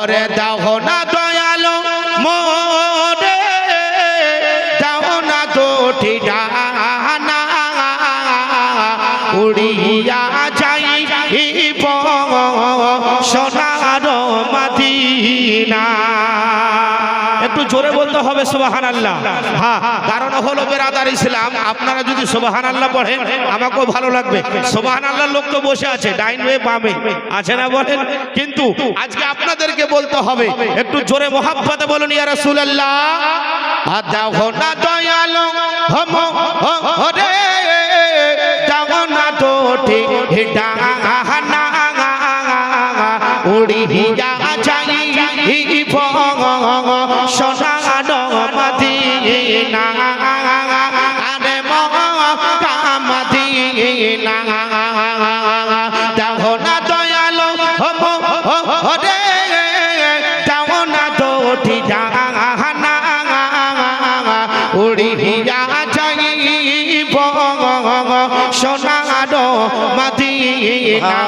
ওরে দাও না দয়ালো, মোরে দাও না দুটি ডানা। উড়িয়া যাইব সোনার মাদিনা। একটু জোরে বলতে হবে সুবাহান আল্লাহ হ্যাঁ কারণ হলো বেরাদার ইসলাম। আপনারা যদি সুবাহান আল্লাহ পড়েন, আমাকেও ভালো লাগবে। সুবাহান আল্লাহ লোক তো বসে আছে, ডাইন হয়ে বামে। আছে না বলেন? কিন্তু আজকে আপনাদেরকে বলতে হবে। একটু জোরে মোহাব্বতে বলুন, ইয়া রাসূলুল্লাহ। আর হো না দয়ালো, হম হরে দেখো না তো ঠিক দুটি উড়িয়া যাইব সোনার মদিনা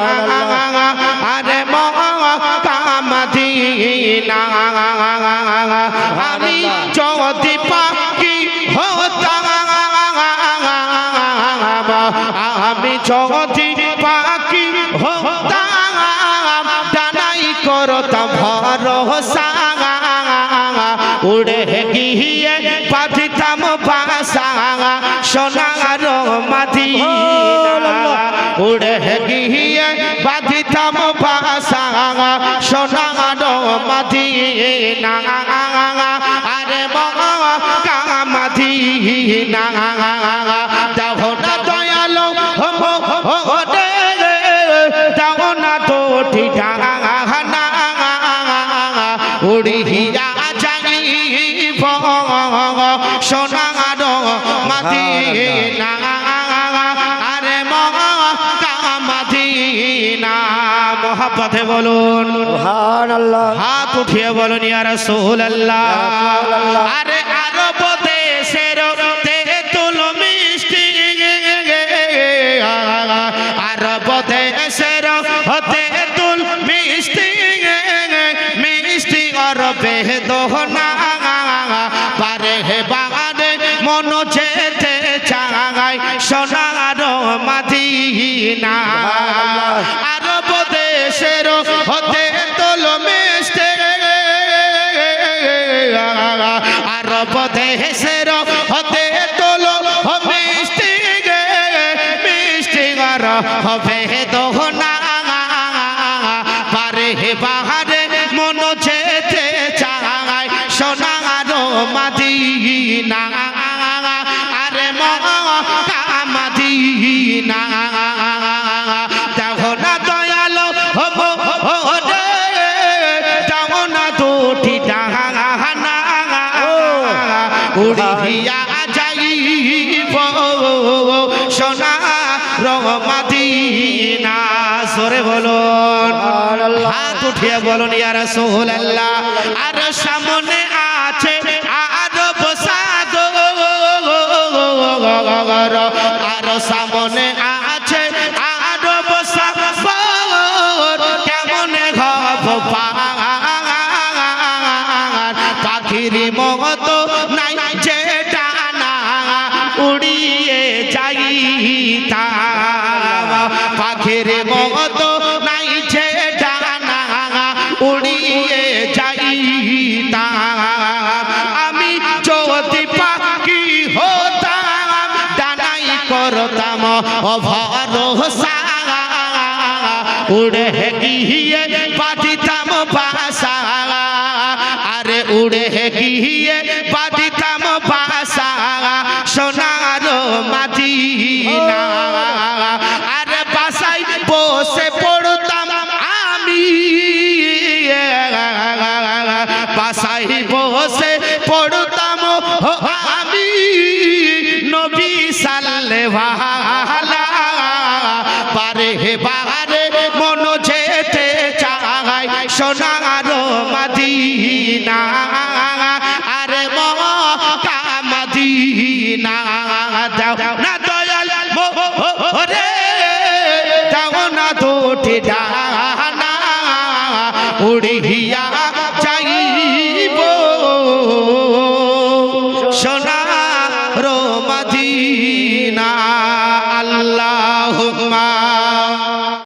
আরে মক্কা মদিনা আমি যদি পাখি হতাম আমি যদি পাখি হতাম ডানাই করতাম ভরসা মাদিনা উড়ে গিয়ে বাঁধিতাম বাসা সোনার মাদিনা আরে মক্কা মাদিনা দেখো না দয়ালো হরে দেখো না দুটি ডানা মহাপথে বলুন। হাত উঠিয়ে বলুন ইয়া রাসূলুল্লাহ। আরে আরব দেশের তেঁতুল মিষ্টি। আরব দেশের তেঁতুল মিষ্টি। মিষ্টি অরবে দোহনা। পারে হে বাগানে মন যেতে চাগাই সোনার মাদিনা। হবে দোহনা। পারে হে বাহারে মন যেতে চায়। সোনার মাদিনা। আরে মাদিনা দেখো না হব রে। দেখো দুটি ডানা। উড়িয়া মাদিনা সরে বলুন। হাত উঠিয়ে বলুন ইয়া রাসূলুল্লাহ। আর সামনে আছে আরব সাগর আর সামনে আছে আরব সাগর কেমন ঘব পাখির মতো নাই যে ডানা উড়িয়ে যাইতা পাখির মতো নাই যে ডানা উড়িয়ে যাইতা আমি যদি পাখি হতাম, ডানাই করতাম ভরসা উড়ে গিয়ে পাঠিতাম বাসা। আরে উড়ে গিয়ে ভালা পারে হে বাহারে মন যেতে চায় সোনার মাদিনা। আরে মাদিনা দাও না